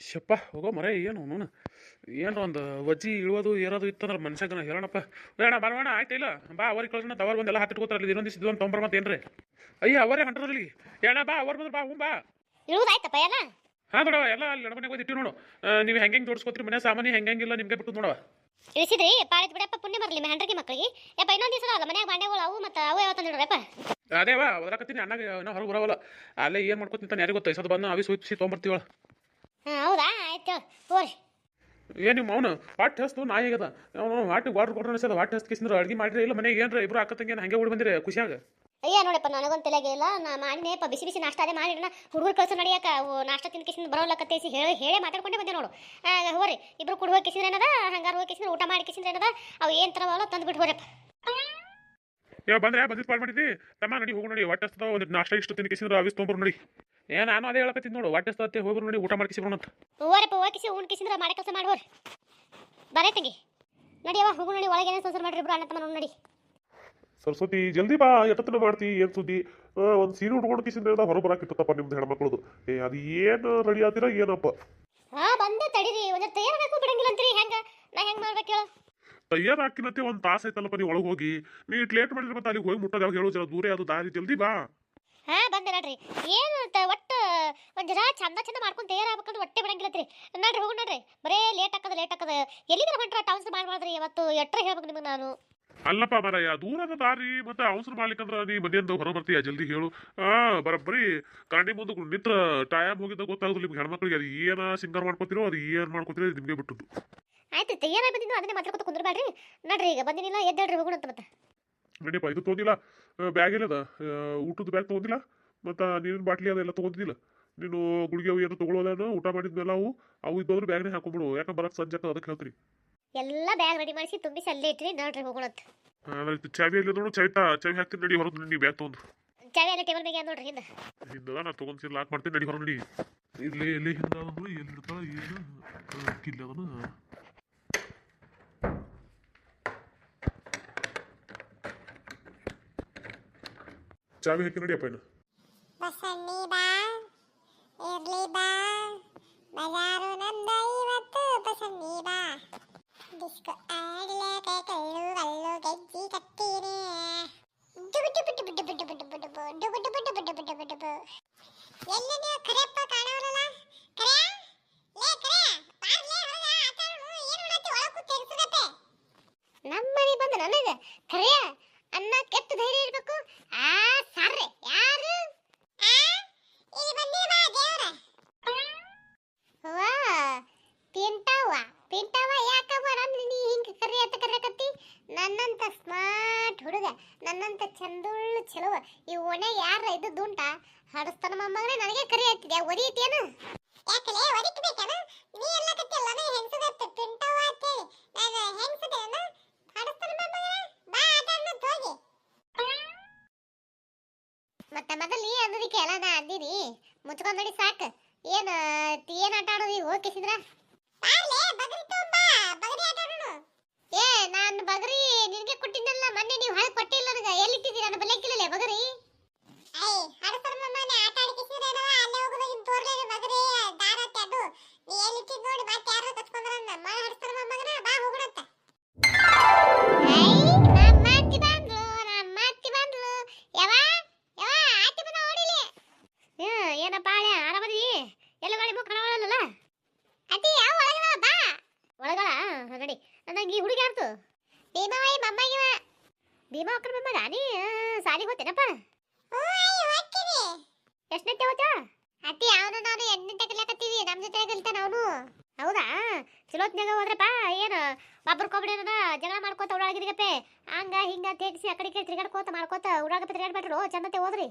ಶಪ್ಪ ಹೋಗೋ ಮರ ಏನು ನೋನು ಏನು ಒಂದು ವಜ್ಜಿ ಇಳುವುದು ಏರೋದು ಇತ್ತಂದ್ರೆ ಮನುಷ್ಯಗನ ಹೇಳೋಣಪ್ಪ. ಬೇಡ ಬರೋಣ ಆಯ್ತು ಇಲ್ಲ? ಬಾ ಅವ್ರಿಗೆ ಕಳ್ಸೋಣ ತವರ್ ಬಂದೆಲ್ಲ ಹತ್ತಿಟ್ಕೋತಾರಲ್ಲ ಇನ್ನೊಂದು ದಿವಸ ಇದೊಂದು ತೊಂಬರ್ ಮತ್ತೆ ಏನ್ರಿ? ಅಯ್ಯ ಅವರೇ ಹಂಟ್ರಲ್ಲಿ ಏಣ ಬಾ ಅವ್ರ ಬಂದ್ರೆ ಬಾ ಹ್ಞೂ ಬಾ. ಇಳುವುದಾಯ್ತಪ್ಪ ಎಲ್ಲ? ಹಾಂ ನೋಡವ ಎಲ್ಲ ಅಲ್ಲಿ ನಡಮನೆಗೆ ಹೋಗಿ ಇಟ್ಟಿವಿ ನೋಡು. ನೀವು ಹೆಂಗೆ ಹೆಂಗೆ ಜೋಡಿಸ್ಕೋತೀರಿ ಮನೆ ಸಾಮಾನ್ಯ ಹೆಂಗೆ ಹೆಂಗಿಲ್ಲ ನಿಮಗೆ ಬಿಟ್ಟು ನೋಡವ ಇಳಿಸಿದ್ರಿ ಪಾಳಿತ್ ಬಿಡಪ್ಪ ಪುಣ್ಯ ಬರಲಿ ಹೆಂಡ್ರಿಗೆ ಮಕ್ಕಳಿಗೆ ಯಪ್ಪ ಇನ್ನೊಂದು ದಿವಸ ಅಲ್ಲ ಮನ್ಯಾಗ ಬಾಂಡೆಗಳು ಅವು ಮತ್ತು ಅವು ಯಾವ ನೋಡ್ರಪ್ಪ ಅದೇವಾ ವಾ ಅಣ್ಣಗೆ ಏನೋ ಹೊರಗೆ ಬರವಲ್ಲ. ಅಲ್ಲೇ ಏನು ಮಾಡ್ಕೊತೀನಿ ಯಾರಿಗೆ ಗೊತ್ತ ಸದ್ ಬಂದು ಅವಿ ಸೂಚಿಸಿ ತೊಗೊಂಬರ್ತೀವಳ ಹಾಂ ಹೌದಾ? ಆಯ್ತು ಹೋರಿ ಏನು ನಿಮ್ಮ ಅವನು ವಾಟ್ ಹಸ್ತು? ನಾಯಿ ಆಗದ ಅವನು ವಾಟ್ ವಾಟರ್ ಕೊಟ್ಟರೆ ಅನ್ಸದ ವಾಟ್ ಹಸ್ತು? ಕಿಸಿದ್ರು ಅಡ್ಗೆ ಮಾಡಿರಿ ಇಲ್ಲ ಮನೆಗೆ ಏನ್ರ ಇಬ್ರು ಅಕ್ಕ ತಂಗಿ ಹಂಗೆ ಓಡಿ ಬಂದಿರಿ ಖುಷಿಯಾಗ? ಅಯ್ಯ ನೋಡಪ್ಪ ನನಗೊಂದು ತಲೆಗೆ ಇಲ್ಲ ನಾ ಮಾಡಿನೇಪ್ಪ ಬಿಸಿ ಬಿಸಿ ನಾಷ್ಟ ಅದೇ ಮಾಡಿರೋಣ ಹುಡುಗರು ಕಳ್ಸೋ ನಡಿಯಾಕ ನಾಷ್ಟ ತಿನ್ ಕಿಸಿಂದ ಬರೋಲ್ಲಕತ್ತೇಸಿ ಹೇಳಿ ಹೇಳಿ ಮಾತಾಡ್ಕೊಂಡೆ ಬಂದೆ ನೋಡು. ಹೋಗ್ರಿ ಹೋರಿ ಇಬ್ರು ಕುಡ್ ಹೋಗಿ ಕಿಸಿದ್ರೆ ಏನದ? ಹಂಗಾರು ಹೋಗಿ ಕಿಸಿದ್ರೆ ಊಟ ಮಾಡಿ ಕಿಸಿದ್ರೆ ಏನದ? ಅವು ಏನು ತರವಲ್ಲ ತಂದು ಬಿಟ್ಟು ಹೋರಪ್ಪ ಯಾವ ಬಂದ್ರೆ ಬಂದಿದ್ದು ಮಾಡಿ ಮಾಡಿದ್ದಿ? ತಮ್ಮ ನಡಿ ಹೋಗಿ ನೋಡಿ ವಾಟ್ ಹಸ್ತದ? ಒಂದು ನಾಷ್ಟ ಇಷ್ಟು ತಿನ್ ಕಿಸಿಂದ್ರೆ ಅವಿಸ್ ತೊಗೊಂಬರು ನೋಡಿ. ಏ ನಾನು ಅದೇ ಹೇಳಕತ್ತಿದ್ ನೋಡು ವಾಟ್ ಹಸ್ತತ್ತೆ ಹೋಗ್ರು ನೋಡಿ ಊಟ ಮಾಡ್ಕಿಸಿ ಬರೋಣ ಅಂತ. ಹೋರಪ್ಪ ಹೋಗಿ ಕಿಸಿ ಉಣ್ ಕಿಸಿದ್ರೆ ಮಾಡಿ ಕೆಲಸ ಮಾಡೋರು ಬರೇ ತಂಗಿ. ನಡಿಯವ ಹೋಗು ನೋಡಿ ಒಳಗೆ ಏನೇನು ಸಂಸಾರ ಮಾಡ್ರಿ ಇಬ್ರು ಅಣ್ಣ ತಮ್ಮ ನೋಡಿ. ಸರಸ್ವತಿ ಜಲ್ದಿ ಬಾ ಎಷ್ಟೊತ್ತನ ಮಾಡ್ತಿ ಏನ್ ಸುದ್ದಿ? ಒಂದು ಸೀರೆ ಉಟ್ಕೊಂಡು ಕಿಸಿಂದ ಹೊರ ಬರಾಕಿತ್ತಪ್ಪ ನಿಮ್ದು ಹೆಣ್ಮಕ್ಳದು. ಏ ಅದು ಏನು ರೆಡಿ ಆತಿರ ಏನಪ್ಪ? ಹಾ ಬಂದೆ ತಡೀರಿ ಒಂದ್ ತಯಾರಾಗಕ್ಕೂ ಬಿಡಂಗಿಲ್ಲ ಅಂತೀರಿ ಹೆಂಗ? ನಾ ಹೆಂಗ್ ಮಾಡ್ಬೇಕು ಹೇಳು? ತಯಾರ ಹಾಕಿನತ್ತೆ ಒಂದು ತಾಸು ಆಯ್ತಲ್ಲಪ್ಪ ನೀ ಒಳಗೆ ಹೋಗಿ. ನೀ ಇಟ್ ಲೇಟ್ ಮಾಡಿದ್ರೆ ಮತ್ತೆ ಅಲ್ಲಿಗೆ ಹೋಗಿ ಮುಟ್ಟೋದು ಯಾವಾಗ ಹೇಳೋ ಜರ ದೂರ ಅದು ದಾರಿ ಜಲ್ದಿ ಬಾ. ಹಾ ಬಂದೆ ನೋಡ್ರಿ. ಏನು ಒಟ್ಟು ಒಂದ್ ಜರ ಚಂದ ಚಂದ ಮಾಡ್ಕೊಂಡು ತಯಾರಾಗ್ಬೇಕಂದ್ರೆ ಹೊಟ್ಟೆ ಬಿಡಂಗಿಲ್ಲತ್ರಿ. ನೋಡ್ರಿ ಹೋಗಿ ನೋಡ್ರಿ. ಬರೇ ಲೇಟ್ ಹಾಕದ ಲೇಟ್ ಆಕದ ಎಲ್ಲಿಗಾರ ಹೊಂಟ್ರ ಟೌನ್ಸ್ ಮಾಡ್ಬಾರ್ದ್ರಿ ಇವತ್ತು ಎಟ್ರ ಹೇಳ್ಬೇಕು ನಿಮಗೆ ನಾನು? ಅಲ್ಲಪ್ಪ ಮರಯ್ಯ ದೂರದ ದಾರಿ ಮತ್ತೆ ಅವಸರ ಮಾಡ್ಲಿಕ್ಕಂದ್ರ ನೀ ಮನೆಯಿಂದ ಹೊರ ಬರ್ತೀಯ? ಜಲ್ದಿ ಹೇಳು. ಆ ಬರಬ್ಬರಿ ಕರಡಿ ಮುಂದೆ ನಿತ್ರ ಟೈಮ್ ಹೋಗಿದ್ದ ಗೊತ್ತಾಗುದಿಲ್ಲ ನಿಮ್ಗೆ ಹೆಣ್ಮಕ್ಳಿಗೆ. ಅದು ಏನ ಸಿಂಗರ್ ಮಾಡ್ಕೋತಿರೋ ಅದು ಏನ್ ಮಾಡ್ಕೋತಿರೋ ನಿಮ್ಗೆ ಬಿಟ್ಟದ್ದು. ಆಯ್ತು ತಯಾರಾಗಿ ಬಂದಿದ್ದು ಅದನ್ನೇ ಮಾತಾಡ್ಕೊತ ಕುಂದ್ರಬೇಡ್ರಿ. ನೋಡ್ರಿ ಈಗ ಬಂದಿನಿಲ್ಲ ಎದ್ದೇಳ್ರಿ ಹೋಗೋಣ ಅಂತ ಮತ್ತೆ. ನಡಿಯಪ್ಪ ಇದು ತೊಗೊಂಡಿಲ್ಲ ಬ್ಯಾಗ್ ಏನದ ಊಟದ ಬ್ಯಾಗ್ ತೊಗೊಂಡಿಲ್ಲ ಮತ್ತು ನೀರಿನ ಬಾಟ್ಲಿ ಅದೆಲ್ಲ ತೊಗೊಂಡಿಲ್ಲ ನೀನು ಗುಳಿಗೆ ಅವು ಏನು ತೊಗೊಳೋದೇನು ಊಟ ಮಾಡಿದ್ಮೇಲೆ ಅವು ಅವು ಇದ್ದೋದ್ರೆ ಬ್ಯಾಗ್ನೇ ಹಾಕೊಂಡ್ಬಿಡು ಯಾಕೆ ಬರಕ್ಕೆ ಸಂಜೆ ಅದಕ್ಕೆ ಹೇಳ್ತೀರಿ ಎಲ್ಲ ಬ್ಯಾಗ್ ರೆಡಿ ಮಾಡಿಸಿ ತುಂಬಿಸಿ ಅಲ್ಲೇ ಇಟ್ರಿ ನೋಡ್ರಿ ಹೋಗೋಣ ಅಂತ ಆಮೇಲೆ ಚಾವಿ ಅಲ್ಲಿ ನೋಡು ಚಾವಿ ಚಾವಿ ಹಾಕ್ತೀನಿ ನಡಿ ಹೊರಗೆ ನೀ ಬ್ಯಾಗ್ ತೊಗೊಂಡು. ಚಾವಿ ಎಲ್ಲ ಟೇಬಲ್ ಮೇಲೆ ನೋಡ್ರಿ ಹಿಂದೆ. ಹಿಂದದ ನಾ ತೊಗೊಂಡು ಲಾಕ್ ಮಾಡ್ತೀನಿ ನಡಿ ಹೊರಗೆ ನಡಿ. ಇಲ್ಲಿ ಎಲ್ಲಿ ಹಿಂದ ಎಲ್ಲಿ ಇರ್ತಾಳ ಏನು ಕಿಲ್ಲಿ ಅದನ್ನ ಚಾವಿ ಹಾಕಿ ನಡಿಯಪ್ಪ ಇನ್ನು ಬಸಣ್ಣಿ ಬಾ ಇರ್ಲಿ ಬಾ ಬಜಾರು ನಂದ ಇವತ್ತು ಬಸಣ್ಣಿ ಬಾ ಡಿಸ್ಕೋ ಆಡ್ಲಿಕ್ಕೆ ಕಳ್ಳು ಕಳ್ಳು ಗೆಜ್ಜಿ ಕತ್ತೀರಿ ಡುಬು ಡುಬು ಡುಬು ಡುಬು ಡುಬು ಡುಬು ಡುಬು ಡುಬು ಡುಬು ಡುಬು ಡುಬು ಡುಬು ಡುಬು ಎಲ್ಲಿ ನನ್ನಂತ ಸ್ಮಾರ್ಟ್ ಹುಡುಗ. ನನ್ನಂತ ಚಂದುಳ್ಳು ಚಲುವ. ಈ ಒಣೆ ಯಾರ ದುಂಟ? ಹಡಸ್ತಾನ ಮೊಮ್ಮಗನೇ ನನಗೆ ಕರಿ ಹತ್ತಿದ್ಯಾ ಒದಿಯತ್ತೇನು ಯಾಕಲೆ ಒದಿಕ್ಬೇಕನ ನೀ ಎಲ್ಲ ಕತ್ತಿಲ್ಲ ನೀ ಹೆಂಗಸದತ್ತ ಪಿಂಟವ್ವ ಅಂತೇಳಿ ನಾನು ಹೆಂಗಸದೇನ ಹಡಸ್ತಾನ ಮಮ್ಮಗ ಬಾ ಆಟ ಆಡೋಣ ಹೋಗಿ ಮತ್ತೆ ಮೊದಲು ನೀ ಅನ್ನೋದಕ್ಕೆ ಎಲ್ಲ ನಾ ಅಂದಿನಿ ಸಾಕು. ಏನು ಏನು ಆಟ ಆಡೋದು ಈಗ? ಹೋಗಿಸಿದ್ರ ಬಾರ್ಲೆ ಬಗರಿ ತಗೊಂಬಾ ಬಗರಿ ಆಟ ಆಡೋಣ ಏ ನಾನು ಬಗರಿ ನಿನಗೆ ಕೊಟ್ಟಿದ್ದಲ್ಲ ಮೊನ್ನೆ ನೀವು ಹಳೆ ಕೊಟ್ಟಿಲ್ಲ ನನಗೆ ಎಲ್ಲಿಟ್ಟಿದ್ದೀರಿ ನನ್ನ ಬಲೆಕ್ಕಿಲ್ಲಲೇ ಬಗರಿ ಐ ಹಡಸ್ತಾನ ಮಮ್ಮನೆ ಆಟ ಆಡಿಕಿಸಿದ್ರೆ ಏನವ ಅಲ್ಲೇ ಹೋಗೋದು ಇನ್ ತೋರ್ಲೆ ಬಗರಿ ದಾರ ಅದು ನೀ ಎಲ್ಲಿಟ್ಟಿದ್ ನೋಡಿ ಮತ್ತೆ ಯಾರು ಕಚ್ಕೊಂಡ್ರ ಮಾ ಹಡಸ್ತಾನ ಮೊಮ್ಮಗನ ಬಾ ಹೋಗೋಣಂತ ಐ ನಮ್ಮ ಅತ್ತಿ ಬಂದ್ಲು ನಮ್ಮ ಅತ್ತಿ ಬಂದ್ಲು. ಯವಾ ಯವಾ ಅತ್ತಿ ಬಂದ ಓಡಿಲಿ ಹ್ಞೂ ಏನಪ್ಪ ಆರಾಮದಿ ಎಲ್ಲ ಗಾಡಿ ಮುಖ ಕಾಣವಲ್ಲ ಅತ್ತಿ ಯಾವ ಒಳಗದ ಬಾ. ನಡಿ. ನಂಗೆ ಈ ಹುಡುಗಿ ಯಾರ್ತು ಭೀಮಾವೈ ಮೊಮ್ಮಗಿವ. ಭೀಮಾ ಅಕ್ಕನ ಮೊಮ್ಮಗ? ನೀ ಸಾಲಿಗೆ ಹೋಗ್ತೇನಪ್ಪ? ಎಷ್ಟನೇ ಅತ್ತಿ ಅವನು ನಾನು ಎಂಟನೇ ಕಲಿಯಾಕತ್ತೀವಿ. ನಮ್ಮ ಜೊತೆ ಕಲಿತಾನ ಅವನು. ಹೌದಾ? ಚಲೋತ್ನಾಗ ಹೋದ್ರಪ್ಪ ಏನು? ಒಬ್ರಿಗೊಬ್ರು ಏನದ ಜಗಳ ಮಾಡ್ಕೋತ ಓಡಾಡಿದ್ರಿಗಪ್ಪೆ ಹಂಗ ಹಿಂಗ ತೇಗಿಸಿ ಆ ಕಡೆ ಈ ಕಡೆ ತಿರ್ಗಾಡ್ಕೋತ ಮಾಡ್ಕೋತ ಓಡಾಡಪ್ಪ ತಿರ್ಗಾಡ್ಬೇಡ್ರು ಚಂದತೆ ಹೋದ್ರಿ.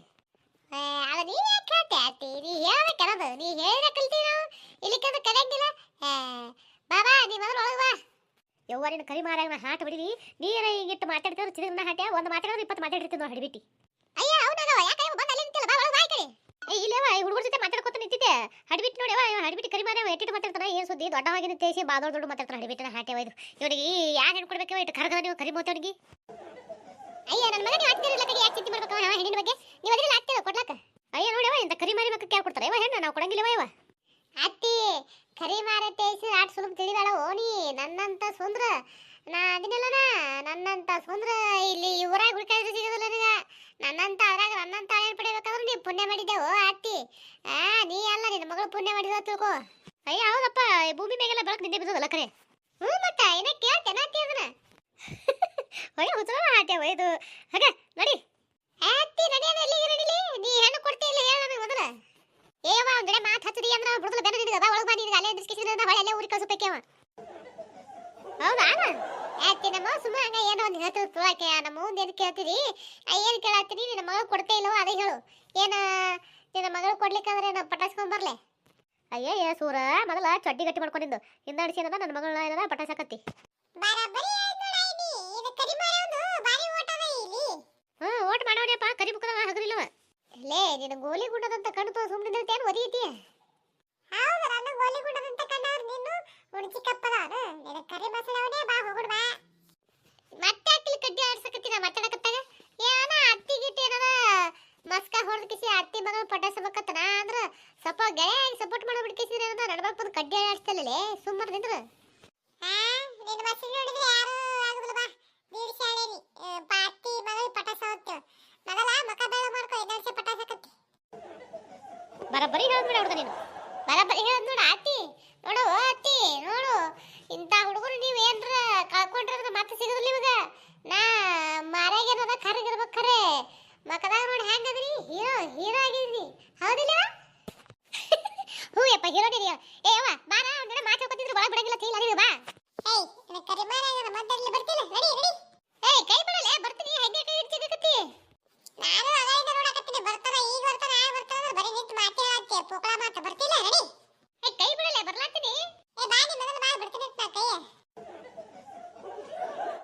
ಅದ ನೀ ಯಾಕೆ ಹೇಳ್ತೆ ಅತ್ತಿ ನೀ ಹೇಳ್ಬೇಕನ್ನೋದು ನೀ ಹೇಳಿದ ಕಲ್ತೀವಿ ನಾವು. ಇಲ್ಲಿ ಕಂದ್ರೆ ಕಲಿಯಂಗಿಲ್ಲ ಬಾಬಾ ನೀ ಮೊದಲು ಒಳಗೆ ಬಾ. ಯವ್ವ ನಿನ್ನ ಕರಿ ಮಾರಾಗ ನಾ ಹಾಟ್ ಬಿಡಿವಿ ನೀರ ಹಿಂಗಿಟ್ಟು ಮಾತಾಡ್ತಿದ್ರು ಚಿರಗನ್ನ ಹಾಟ್ಯ? ಒಂದು ಮಾತಾಡಿದ್ರೆ ಇಪ್ಪತ್ತು ಮಾತಾಡಿರ್ತೀನಿ ನೋಡಿ ಹಿಡಿಬಿಟ್ಟು. ಸುದ್ದಿ ದೊಡ್ಡವಾಗಿ ತೇಸಿ ಬಾ ದೊಡ್ಡ ದೊಡ್ಡ ಮಾತಾಡ್ತಾನೆ ಹಡಿಬಿಟ್ಟಿನ ಹಾಟೆ ಒಯ್ದು. ಇವನಿಗೆ ಯಾರು ಹೆಣ್ಕೊಡ್ಬೇಕು ಇಟ್ಟು ಕರ್ಗದ ನೀವು ಕರಿ ಮೋತವನಿಗೆ ಅಯ್ಯ ನನ್ನ ಮಗ ನೀವು ಆಗ್ತಿರಲ್ಲ ಕಡೆ ಯಾಕೆ ಚಿಂತೆ ಮಾಡ್ಬೇಕು ಅವ ಹೆಣ್ಣಿನ ಬಗ್ಗೆ? ನೀವು ಅದ್ರಲ್ಲಿ ಆಗ್ತಿಲ್ಲ ಕೊಡ್ಲಾಕ? ಅಯ್ಯ ನೋಡಿವ ಇಂಥ ಕರಿ ಮಾರಿ ಮಕ್ಕಕ್ಕೆ ಯಾರು ಕೊಡ್ತಾರೆ ಅವ ಹೆಣ್ಣು, ನಾವು ಕೊಡಂಗಿಲ್ಲವ ಇವ ಅತ್ತಿ, ಕರಿ ಮಾರ ತೇಸಿ ಆಟ ಸುಲಭ ತಿಳಿಬೇಡ ಓನಿ. ನನ್ನಂತ ಸುಂದ್ರ, ನಾ ಅದಿನಲ್ಲನ ನನ್ನಂತ ಸುಂದ್ರ, ಇಲ್ಲಿ ಇವರಾಗ ಹುಡುಕಾದ್ರೆ ಸಿಗೋದಿಲ್ಲ ನನಗೆ. ನನ್ನಂತ ಅದ್ರಾಗ ನನ್ನಂತ ಏನು ಪಡಿಬೇಕಾದ್ರೆ ನೀ ಪುಣ್ಯ ಮಾಡಿದ್ದೆವು ಅತ್ತಿ. ಆ, ನೀ ಅಲ್ಲ, ನಿನ್ನ ಮಗಳು ಪುಣ್ಯ ಮಾಡಿದ ತಿಳ್ಕೊ. ಅಯ್ಯ, ಹೌದಪ್ಪ ಭೂಮಿ ಮೇಗೆಲ್ಲ ಬೆಳಕು ನಿಂದೆ ಬಿದ್ದದಲ್ಲ ಕರೆ. ಹ್ಞೂ ಮತ್ತ ಏನ ಕೇಳ್ತೇನ ಅತ್ತಿ ಅದನ್ನ. ಒಯ್ಯ ಹುಚ್ಚಲ ಆಟೆ ಒಯ್ದು ಹಾಗೆ, ನಡಿ. ಅತ್ತಿ ನಡಿಯೋದು ಎಲ್ಲಿಗೆ ನಡಿಲಿ ನೀ ಹೆಣ್ಣು ಕೊಡ್ತಿ ಇಲ್ಲ ಹೇಳ ನನಗೆ ಮೊದಲ. ಏವ ಕಡೆ ಮಾತು ಹಚ್ಚದಿ ಅಂದ್ರೆ ಬಿಡುದಲ್ಲ ಬೆನ್ನ ನಿನಗೆ ಬಾ ಒಳಗೆ ಬಾ ನಿನಗೆ ಅಲ್ಲೇ ಡಿಸ್ಕಷನ್ ಹೊಳೆ ಅಲ್ಲೇ ಊರಿಗೆ ಕಳ್ಸಬೇಕೆ ಅವ ಹೌದಾ ಅತ್ತಿ ನಮ್ಮ ಸುಮ್ಮ ಹಂಗ ಏನೋ ಒಂದು ಹೇಳ್ತೀವಿ ತುಳಾಕೆ ನಮ್ಮ ಮುಂದೆ ಏನು ಕೇಳ್ತೀರಿ? ಏನು ಕೇಳತ್ತೀನಿ ನಿನ್ನ ಮಗಳು ಕೊಡ್ತೇ ಇಲ್ಲವೋ ಅದೇ ಹೇಳು. ಏನ, ನಿನ್ನ ಮಗಳು ಕೊಡ್ಲಿಕ್ಕಂದ್ರೆ ನಾವು ಪಟಾಸ್ಕೊಂಬರ್ಲೆ ಅಯ್ಯಯ್ಯ ಸೂರ, ಮೊದಲ ಚಡ್ಡಿ ಗಟ್ಟಿ ಮಾಡ್ಕೊಂಡಿದ್ದು. ಹಿಂದಾಡಿಸಿ ಏನದ, ನನ್ನ ಮಗಳ ಏನದ ಅದ ಇಲ್ಲಿ ಹ್ಞೂ ಓಟ್ ಮಾಡೋಣಪ್ಪ ಕರಿ ಮುಖದ ಹಗರಿಲ್ಲವ. ಲೇ ನಿನ್ನ ಗೋಲಿ ಗುಂಡದಂತ ಕಣ್ಣು ತೋ ಸುಮ್ಮನೆ ಏನು ಒದಿಯತಿ ಹೌದು ನನ್ನ ಗೋಲಿ ಗುಂಡದಂತ ಕಣ್ಣವ್ರು ನೀನು ಉಣಚಿ ಕಪ್ಪದವನು ನಿನ್ನ ಕರಿ ಮಸಳವನೇ ಬಾ ಹೋಗುಣ ಬಾ ಮತ್ತೆ ಹಾಕಿಲಿ ಕಡ್ಡಿ ಆಡ್ಸಕತ್ತೀನ ಮಾತಾಡಕತ್ತಾಗ ಏನ ಅತ್ತಿ ಗಿಟ್ಟಿ ಏನದ ಮಸ್ಕ ಹೊಡೆದ ಕಿಸಿ ಅತ್ತಿ ಮಗಳು ಪಟಾಸಬೇಕತ್ತನ ಅಂದ್ರ ಸ್ವಲ್ಪ ಗೆಳೆಯಾಗಿ ಸಪೋರ್ಟ್ ಮಾಡಿ ಕಿಸಿದ್ರೆ ಏನದ ನಡ್ಬಾರ್ದು ಕಡ್ಡಿ ಆಡಿಸ್ತಲ್ಲೇ ಸುಮ್ಮನೆ ನಿಂದ್ರು ಹಾ ನಿನ್ನ ಮಸಳು ನೋಡಿದ್ರೆ ಯಾರು ಆಗುದಿಲ್ಲ ಬಾ ನೀರು ಶಾಳೇನಿ ಪಾತಿ ಮಗಳು ಪಟಾಸ ಹೊತ್ತು. ಮೊದಲ ಮಕ ಬೆಳ ಮಾಡ್ಕೊ ಇನ್ನೊಂದ್ಸೆ ಪಟಾಸ ಕತ್ತಿ ಬರಬ್ಬರಿ ಹೇಳ್ಬಿಡ ಹುಡುಗ ನೀನು. ಬರಬ್ಬರಿ ಹೇಳದ್ ನೋಡ ಅತ್ತಿ ನೋಡು ಅತ್ತಿ ನೋಡು. ಇಂಥ ಹುಡುಗರು ನೀವು ಏನ್ರ ಕಳ್ಕೊಂಡ್ರೆ ಮತ್ತೆ ಸಿಗೋದಿಲ್ಲ ಇವಾಗ. ನಾ ಮಾರಾಗೇನದ ಕರಗಿರ್ಬೇಕು ಖರೆ ಮಕದಾಗ ನೋಡಿ ಹೆಂಗದ್ರಿ ಹೀರೋ ಹೀರೋ ಆಗಿದ್ರಿ ಹೌದಿಲ್ಲ ಯಪ್ಪ ಹೀರೋ ನೀನು ಏ ಅವ್ವ ಬಾರ ಅವ್ನ ಮಾತಾಡ್ಕೊತಿದ್ರು ಒಳಗೆ ಬಿಡಂಗಿಲ್ಲ ಕೈಲಿ ಅರಿವು ಬಾ ಏಯ್ ನಿನ್ನ ಕರಿಮಾರಿ ಮದ್ದಲ್ಲಿ ಬರ್ತಿಲ್ಲ ನಡಿ ನಡಿ ಏಯ್ ಕೈ ಬಿಡಲೆ ಬರ್ತೀನಿ ಹೆಂಗೆ